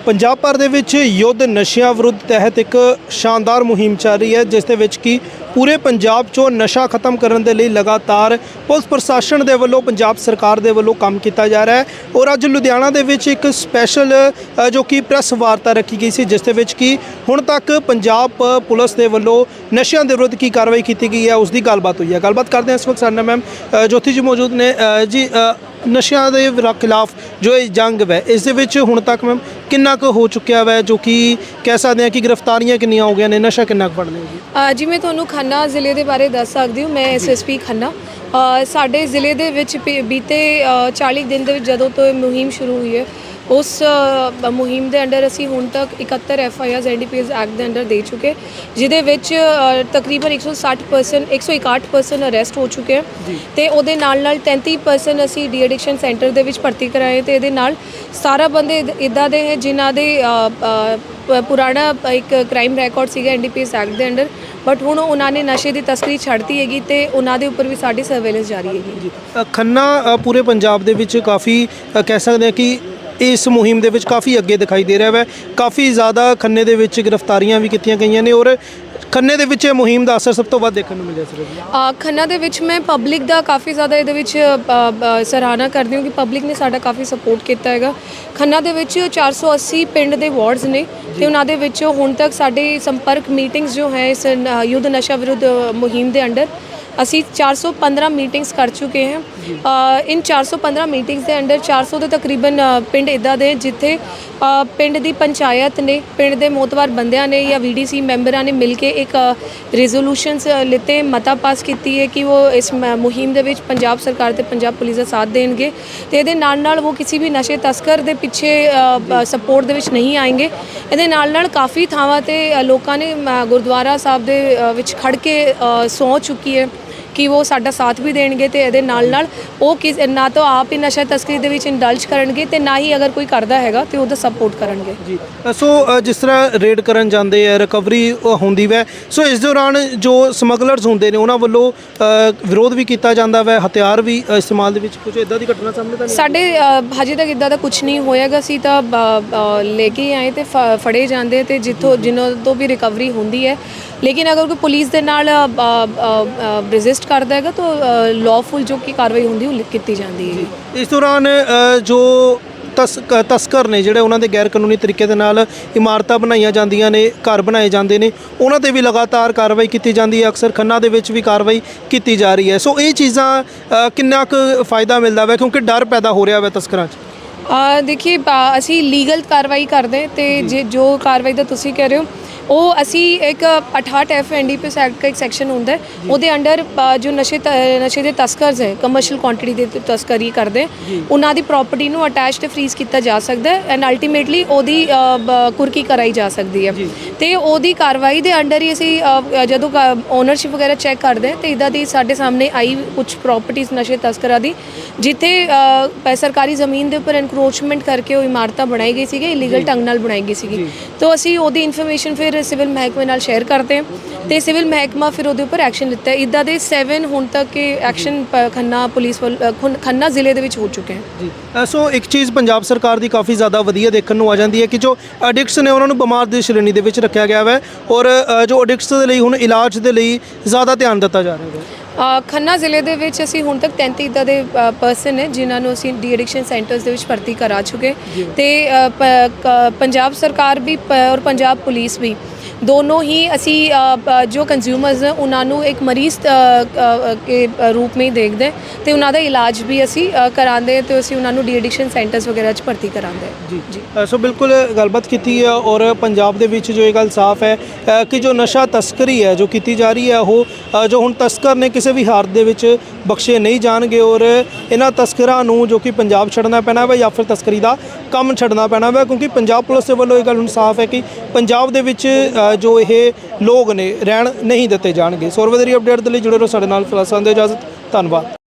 ਪੰਜਾਬ ਭਰ ਦੇ ਵਿੱਚ ਯੁੱਧ ਨਸ਼ਿਆਂ ਵਿਰੁੱਧ ਤਹਿਤ ਇੱਕ ਸ਼ਾਨਦਾਰ ਮੁਹਿੰਮ ਚੱਲ ਰਹੀ ਹੈ, ਜਿਸ ਦੇ ਵਿੱਚ ਕੀ ਪੂਰੇ ਪੰਜਾਬ 'ਚੋਂ ਨਸ਼ਾ ਖਤਮ ਕਰਨ ਦੇ ਲਈ ਲਗਾਤਾਰ ਪੁਲਿਸ ਪ੍ਰਸ਼ਾਸਨ ਦੇ ਵੱਲੋਂ ਪੰਜਾਬ ਸਰਕਾਰ ਦੇ ਵੱਲੋਂ ਕੰਮ ਕੀਤਾ ਜਾ ਰਿਹਾ ਹੈ। ਔਰ ਅੱਜ ਲੁਧਿਆਣਾ ਦੇ ਵਿੱਚ ਇੱਕ ਸਪੈਸ਼ਲ ਜੋ ਕਿ ਪ੍ਰੈਸ ਵਾਰਤਾ ਰੱਖੀ ਗਈ ਸੀ ਜਿਸ ਦੇ ਵਿੱਚ ਕਿ ਹੁਣ ਤੱਕ ਪੰਜਾਬ ਪੁਲਿਸ ਦੇ ਵੱਲੋਂ ਨਸ਼ਿਆਂ ਦੇ ਵਿਰੁੱਧ ਕੀ ਕਾਰਵਾਈ ਕੀਤੀ ਗਈ ਹੈ ਉਸ ਦੀ ਗੱਲਬਾਤ ਹੋਈ ਹੈ। ਗੱਲਬਾਤ ਕਰਦੇ ਹਾਂ ਇਸ ਵਕਤ ਸਾਡੇ ਨਾਲ ਮੈਮ ਅ, ਜੋਤੀ ਜੀ ਮੌਜੂਦ ਨੇ। ਜੀ ਨਸ਼ਿਆਂ ਦੇ ਖਿਲਾਫ ਜੋ ਇਹ ਜੰਗ ਹੈ ਇਸ ਦੇ ਵਿੱਚ ਹੁਣ ਤੱਕ ਮੈਮ ਕਿੰਨਾ ਕੁ ਹੋ ਚੁੱਕਿਆ ਹੈ ਜੋ ਕਿ ਕਹਿ ਸਕਦੇ ਹਾਂ ਕਿ ਗ੍ਰਿਫਤਾਰੀਆਂ ਕਿੰਨੀਆਂ ਹੋ ਗਈਆਂ ਨੇ ਨਸ਼ਾ ਕਿੰਨਾ ਕੁ ਫੜ ਲਿਆ ਜੀ ਅ, ਜੀ ਮੈਂ ਤੁਹਾਨੂੰ ਖੰਨਾ ਜ਼ਿਲ੍ਹੇ ਦੇ ਬਾਰੇ ਦੱਸ ਸਕਦੀ ਹਾਂ ਮੈਂ ਐਸਐਸਪੀ ਖੰਨਾ। ਸਾਡੇ ਜ਼ਿਲ੍ਹੇ ਦੇ ਵਿੱਚ ਪੀ- ਬੀਤੇ ਅ, 40 ਦਿਨ ਦੇ ਵਿੱਚ ਜਦੋਂ ਤੋਂ ਇਹ ਮੁਹਿੰਮ ਸ਼ੁਰੂ ਹੋਈ ਹੈ ਉਸ ਅ, ਮੁਹਿੰਮ ਦੇ ਅੰਡਰ ਅਸੀਂ ਹੁਣ ਤੱਕ 71 FIRs NDPS act ਦੇ ਅੰਡਰ ਦੇ ਚੁੱਕੇ ਜਿਹਦੇ ਵਿੱਚ ਅ, ਤਕਰੀਬਨ 160 ਪਰਸਨ 161 ਪਰਸਨ ਅਰੈਸਟ ਹੋ ਚੁੱਕੇ ਹੈ ਤੇ ਉਹਦੇ ਨਾਲ ਨਾਲ 33 ਪਰਸਨ ਅਸੀਂ ਡੀ ਐਡਿਕਸ਼ਨ ਸੈਂਟਰ ਦੇ ਵਿੱਚ ਭਰਤੀ ਕਰਾਏ ਤੇ ਇਹਦੇ ਨਾਲ 17 ਬੰਦੇ ਇਦਾਂ ਦੇ ਹੈ ਜਿਨ੍ਹਾਂ ਦੇ ਅ, ਅ, ਪ- ਪੁਰਾਣਾ ਇੱਕ ਕ੍ਰਾਈਮ ਰਿਕਾਰਡ ਸੀਗਾ ਐਨਡੀਪੀਐਸ ਐਕਟ ਦੇ ਅੰਡਰ ਬਟ ਹੁਣ ਉਹਨਾਂ ਨੇ ਨਸ਼ੇ ਦੀ ਤਸਕਰੀ ਛੱਡਤੀ ਹੈਗੀ ਤੇ ਉਹਨਾਂ ਦੇ ਉੱਪਰ ਵੀ ਸਾਡੀ ਸਰਵੇਲੈਂਸ ਜਾਰੀ ਹੈਗੀ ਖੰਨਾ ਪੂਰੇ ਪੰਜਾਬ ਦੇ ਵਿੱਚ ਕਾਫੀ ਕਹਿ ਸਕਦੇ ਹਾਂ ਕਿ ਇਸ ਮੁਹਿੰਮ ਦੇ ਵਿੱਚ ਕਾਫੀ ਅੱਗੇ ਦਿਖਾਈ ਦੇ ਰਿਹਾ ਹੈ ਕਾਫੀ ਜ਼ਿਆਦਾ ਖੰਨੇ ਦੇ ਵਿੱਚ ਗ੍ਰਿਫਤਾਰੀਆਂ ਵੀ ਕੀਤੀਆਂ ਗਈਆਂ ਨੇ ਔਰ ਖੰਨੇ ਦੇ ਵਿੱਚ ਇਹ ਮੁਹਿੰਮ ਦਾ ਅਸਰ ਸਭ ਤੋਂ ਵੱਧ ਦੇਖਣ ਨੂੰ ਮਿਲਿਆ ਸਰ ਅ, ਖੰਨਾ ਦੇ ਵਿੱਚ ਮੈਂ ਪਬਲਿਕ ਦਾ ਕਾਫੀ ਜ਼ਿਆਦਾ ਇਹਦੇ ਵਿੱਚ ਅ, ਅ, ਸਰਾਹਨਾ ਕਰਦੀ ਹਾਂ ਕਿ ਪਬਲਿਕ ਨੇ ਸਾਡਾ ਕਾਫੀ ਸਪੋਰਟ ਕੀਤਾ ਹੈਗਾ। ਖੰਨਾ ਦੇ ਵਿੱਚ 480 ਪਿੰਡ ਦੇ ਵਾਰਡਸ ਨੇ ਤੇ ਉਹਨਾਂ ਦੇ ਵਿੱਚ ਹੁਣ ਤੱਕ ਸਾਡੇ ਸੰਪਰਕ ਮੀਟਿੰਗਸ ਜੋ ਹੈ ਇਸ ਨ- ਯੁੱਧ ਨਸ਼ਾ ਵਿਰੁੱਧ ਮੁਹਿੰਮ ਦੇ ਅੰਡਰ ਅਸੀਂ 415 ਮੀਟਿੰਗਸ ਕਰ ਚੁੱਕੇ ਹਾਂ। ਇਨ 415 ਮੀਟਿੰਗਸ ਦੇ ਅੰਡਰ 400 ਦੇ ਤਕਰੀਬਨ ਪਿੰਡ ਇਦਾਂ ਦੇ ਜਿੱਥੇ ਪਿੰਡ ਦੀ ਪੰਚਾਇਤ ਨੇ ਪਿੰਡ ਦੇ ਮੋਤਵਾਰ ਬੰਦਿਆਂ ਨੇ ਜਾਂ ਵੀਡੀਸੀ ਮੈਂਬਰਾਂ ਨੇ ਮਿਲ ਕੇ ਇੱਕ ਰੈਜ਼ੋਲੂਸ਼ਨਸ ਲਿੱਤੇ ਮਤਾ ਪਾਸ ਕੀਤੀ ਹੈ ਕਿ ਉਹ ਇਸ ਮੁਹਿੰਮ ਦੇ ਵਿੱਚ ਪੰਜਾਬ ਸਰਕਾਰ ਤੇ ਪੰਜਾਬ ਪੁਲਿਸ ਦਾ ਸਾਥ ਦੇਣਗੇ ਤੇ ਇਹਦੇ ਨਾਲ ਨਾਲ ਉਹ ਕਿਸੇ ਵੀ ਨਸ਼ੇ ਤਸਕਰ ਦੇ ਪਿੱਛੇ ਸਪੋਰਟ ਦੇ ਵਿੱਚ ਨਹੀਂ ਆएंगे ਇਹਦੇ ਨਾਲ ਨਾਲ ਕਾਫੀ ਥਾਵਾਂ ਤੇ ਲੋਕਾਂ ਨੇ ਗੁਰਦੁਆਰਾ ਸਾਹਿਬ ਦੇ ਵਿੱਚ ਖੜ ਕੇ ਸਹੁੰ ਚੁੱਕੀ ਹੈ। ਕਿ ਉਹ ਸਾਡਾ ਸਾਥ ਵੀ ਦੇਣਗੇ ਤੇ ਇਹਦੇ ਨਾਲ ਨਾਲ ਉਹ ਕਿਸ ਨਾ ਤਾਂ ਆਪ ਹੀ ਨਸ਼ਾ ਤਸਕਰੀ ਦੇ ਵਿੱਚ ਇੰਡਲਜ ਕਰਨਗੇ ਤੇ ਨਾ ਹੀ ਅਗਰ ਕੋਈ ਕਰਦਾ ਹੈਗਾ ਤੇ ਉਹਦਾ ਸਪੋਰਟ ਕਰਨਗੇ। ਜੀ। ਸੋ ਜਿਸ ਤਰ੍ਹਾਂ ਰੇਡ ਕਰਨ ਜਾਂਦੇ ਆ ਰਿਕਵਰੀ ਹੁੰਦੀ ਵੈ। ਸੋ ਇਸ ਦੌਰਾਨ ਜੋ ਸਮਗਲਰਸ ਹੁੰਦੇ ਨੇ ਉਹਨਾਂ ਵੱਲੋਂ ਵਿਰੋਧ ਵੀ ਕੀਤਾ ਜਾਂਦਾ ਵੈ ਹਥਿਆਰ ਵੀ ਇਸਤੇਮਾਲ ਦੇ ਵਿੱਚ ਕੁਝ ਇਦਾਂ ਦੀ ਘਟਨਾ ਸਾਹਮਣੇ ਤਾਂ ਨਹੀਂ ਸਾਡੇ ਹਜੇ ਤੱਕ ਇਦਾਂ ਦਾ ਕੁਝ ਨਹੀਂ ਹੋਇਆਗਾ। ਸੀ ਤਾਂ ਲੈ ਕੇ ਆਏ ਤੇ ਫੜੇ ਜਾਂਦੇ ਤੇ ਜਿੱਥੋਂ ਜਿਨ੍ਹਾਂ ਤੋਂ ਵੀ ਰਿਕਵਰੀ ਹੁੰਦੀ ਹੈ। ਲੇਕਿਨ ਅਗਰ ਕੋਈ ਪੁਲਿਸ ਦੇ ਨਾਲ ਰੈਜ਼ਿਸਟ ਕਰਦਾ ਹੈਗਾ ਤਾਂ ਲਾਫੁਲ ਜੋ ਕੀ ਕਾਰਵਾਈ ਹੁੰਦੀ ਉਹ ਕੀਤੀ ਜਾਂਦੀ ਹੈ ਇਸ ਦੌਰਾਨ ਜੋ ਤਸਕਰ ਨੇ ਜਿਹੜੇ ਉਹਨਾਂ ਦੇ ਗੈਰ ਕਾਨੂੰਨੀ ਤਰੀਕੇ ਦੇ ਨਾਲ ਇਮਾਰਤਾਂ ਬਣਾਈਆਂ ਜਾਂਦੀਆਂ ਨੇ ਘਰ ਬਣਾਏ ਜਾਂਦੇ ਨੇ ਉਹਨਾਂ ਤੇ ਵੀ ਲਗਾਤਾਰ ਕਾਰਵਾਈ ਕੀਤੀ ਜਾਂਦੀ ਹੈ। ਅਕਸਰ ਖੰਨਾ ਦੇ ਵਿੱਚ ਵੀ ਕਾਰਵਾਈ ਕੀਤੀ ਜਾ ਰਹੀ ਹੈ। ਸੋ ਇਹ ਚੀਜ਼ਾਂ ਕਿੰਨਾ ਕੁ ਫਾਇਦਾ ਮਿਲਦਾ ਵੈ ਕਿਉਂਕਿ ਡਰ ਪੈਦਾ ਹੋ ਰਿਹਾ ਵੈ ਤਸਕਰਾਂ 'ਚ? ਆ ਦੇਖਿਏ ਬਾ- ਅਸੀਂ ਲੀਗਲ ਕਾਰਵਾਈ ਕਰਦੇ ਤੇ ਜੇ ਜੋ ਕਾਰਵਾਈ ਦਾ ਤੁਸੀਂ ਕਹਿ ਰਹੇ ਹੋ ਉਹ ਅਸੀਂ ਇੱਕ 68 ਐਫ ਐਨਡੀਪੀਐਸ ਐਕਟ ਦਾ ਇੱਕ ਸੈਕਸ਼ਨ ਹੁੰਦਾ ਹੈ। ਉਹਦੇ ਅੰਡਰ ਜੋ ਨਸ਼ੇ ਤ- ਨਸ਼ੇ ਦੇ ਤਸਕਰਸ ਹੈ ਕਮਰਸ਼ੀਅਲ ਕੁਆਂਟੀਟੀ ਦੇ ਤ- ਤਸਕਰੀ ਕਰਦੇ ਉਹਨਾਂ ਦੀ ਪ੍ਰਾਪਰਟੀ ਨੂੰ ਅਟੈਚ ਤੇ ਫ੍ਰੀਜ਼ ਕੀਤਾ ਜਾ ਸਕਦਾ ਹੈ ਐਂਡ ਅਲਟੀਮੇਟਲੀ ਉਹਦੀ ਅ, ਬ- ਕੁਰਕੀ ਕਰਾਈ ਜਾ ਸਕਦੀ ਹੈ। ਤੇ ਉਹਦੀ ਕਾਰਵਾਈ ਦੇ ਅੰਡਰ ਹੀ ਅਸੀਂ ਅ, ਜਦੋਂ ਓਨਰਸ਼ਿਪ ਵਗੈਰਾ ਚੈੱਕ ਕਰਦੇ ਹਾਂ ਤੇ ਇਦਾਂ ਦੀ ਸਾਡੇ ਸਾਹਮਣੇ ਆਈ ਕੁਝ ਪ੍ਰਾਪਰਟੀਆਂ ਨਸ਼ੇ ਤਸਕਰਾਂ ਦੀ ਜਿੱਥੇ ਅ, ਪ- ਸਰਕਾਰੀ ਜ਼ਮੀਨ ਦੇ ਉੱਪਰ ਐਨਕਰੋਚਮੈਂਟ ਕਰਕੇ ਉਹ ਇਮਾਰਤਾਂ ਬਣਾਈ ਗਈ ਸੀਗੀ ਇਲੀਗਲ ਢੰਗ ਨਾਲ ਬਣਾਈ ਗਈ ਸੀਗੀ। ਤਾਂ ਅਸੀਂ ਉਹਦੀ ਇਨਫੋਰਮੇਸ਼ਨ ਫਿਰ ਸਿਵਲ ਮਹਿਕਮੇ ਨਾਲ ਸ਼ੇਅਰ ਕਰਦੇ ਹਾਂ ਤੇ ਸਿਵਲ ਮਹਿਕਮਾ ਫਿਰ ਉਹਦੇ ਉੱਪਰ ਐਕਸ਼ਨ ਲਿੱਤਾ ਹੈ। ਇਦਾਂ ਦੇ 7 ਹੁਣ ਤੱਕ ਕੇ ਐਕਸ਼ਨ ਖੰਨਾ ਪੁਲਿਸ ਵੱਲ ਅ, ਖੁਨ- ਖੰਨਾ ਜ਼ਿਲ੍ਹੇ ਦੇ ਵਿੱਚ ਹੋ ਚੁੱਕੇ ਹਨ ਜੀ। ਅ, ਸੋ ਇੱਕ ਚੀਜ਼ ਪੰਜਾਬ ਸਰਕਾਰ ਦੀ ਕਾਫੀ ਜ਼ਿਆਦਾ ਵਧੀਆ ਦੇਖਣ ਨੂੰ ਆ ਜਾਂਦੀ ਹੈ ਕਿ ਜੋ ਐਡਿਕਟਸ ਨੇ ਉਹਨਾਂ ਨੂੰ ਬਿਮਾਰ ਦੀ ਸ਼੍ਰੇਣੀ ਦੇ ਵਿੱਚ ਰੱਖਿਆ ਗਿਆ ਹੈ ਔਰ ਅ, ਜੋ ਐਡਿਕਟਸ ਦੇ ਲਈ ਹੁਣ ਇਲਾਜ ਦੇ ਲਈ ਜ਼ਿਆਦਾ ਧਿਆਨ ਦਿੱਤਾ ਜਾ ਰਿਹਾ ਹੈ ਖੰਨਾ ਜ਼ਿਲ੍ਹੇ ਦੇ ਵਿੱਚ ਅਸੀਂ ਹੁਣ ਤੱਕ 33 ਇਦਾਂ ਦੇ ਪਰਸਨ ਨੇ ਜਿਨ੍ਹਾਂ ਨੂੰ ਅਸੀਂ ਡੀ ਐਡਿਕਸ਼ਨ ਸੈਂਟਰਸ ਦੇ ਵਿੱਚ ਭਰਤੀ ਕਰਾ ਚੁੱਕੇ। ਤੇ ਅ, ਪ- ਕ- ਪੰਜਾਬ ਸਰਕਾਰ ਵੀ ਪ- ਔਰ ਪੰਜਾਬ ਪੁਲਿਸ ਵੀ ਦੋਨੋਂ ਹੀ ਅਸੀਂ ਜੋ ਕੰਜ਼ਿਊਮਰਸ ਨੇ ਉਹਨਾਂ ਨੂੰ ਇੱਕ ਮਰੀਜ਼ ਕੇ ਰੂਪ ਵਿੱਚ ਦੇਖਦੇ ਤੇ ਉਹਨਾਂ ਦਾ ਇਲਾਜ ਵੀ ਅਸੀਂ ਕਰਾਉਂਦੇ ਤੇ ਅਸੀਂ ਉਹਨਾਂ ਨੂੰ ਡੀ ਐਡਿਕਸ਼ਨ ਸੈਂਟਰਸ ਵਗੈਰਾ 'ਚ ਭਰਤੀ ਕਰਾਉਂਦੇ ਜੀ। ਜੀ। ਸੋ ਬਿਲਕੁਲ ਗੱਲਬਾਤ ਕੀਤੀ ਹੈ ਔਰ ਪੰਜਾਬ ਦੇ ਵਿੱਚ ਜੋ ਇਹ ਗੱਲ ਸਾਫ਼ ਹੈ ਕਿ ਜੋ ਨਸ਼ਾ ਤਸਕਰੀ ਹੈ ਜੋ ਕੀਤੀ ਜਾ ਰਹੀ ਹੈ ਉਹ ਜੋ ਹੁਣ ਤਸਕਰ ਨੇ ਕਿਸੇ ਵੀ ਹਾਲਤ ਦੇ ਵਿੱਚ ਬਖਸ਼ੇ ਨਹੀਂ ਜਾਣਗੇ ਔਰ ਇਹਨਾਂ ਤਸਕਰਾਂ ਨੂੰ ਜੋ ਕਿ ਪੰਜਾਬ ਛੱਡਣਾ ਪੈਣਾ ਵਾ ਜਾਂ ਫਿਰ ਤਸਕਰੀ ਦਾ ਕੰਮ ਛੱਡਣਾ ਪੈਣਾ ਵਾ, ਕਿਉਂਕਿ ਪੰਜਾਬ ਪੁਲਿਸ ਦੇ ਵੱਲੋਂ ਇਹ ਗੱਲ ਹੁਣ ਸਾਫ਼ ਹੈ ਕਿ ਪੰਜਾਬ ਦੇ ਵਿੱਚ ਜੋ ਇਹ ਲੋਕ ਨੇ, ਰਹਿਣ ਨਹੀਂ ਦਿੱਤੇ ਜਾਣਗੇ। ਸੌਰਵਦਰੀ ਅਪਡੇਟ ਦੇ ਲਈ ਜੁੜੇ ਰਹੋ ਸਾਡੇ ਨਾਲ ਫਲਾਸਾਂ ਦੇ ਇਜਾਜ਼ਤ, ਧੰਨਵਾਦ।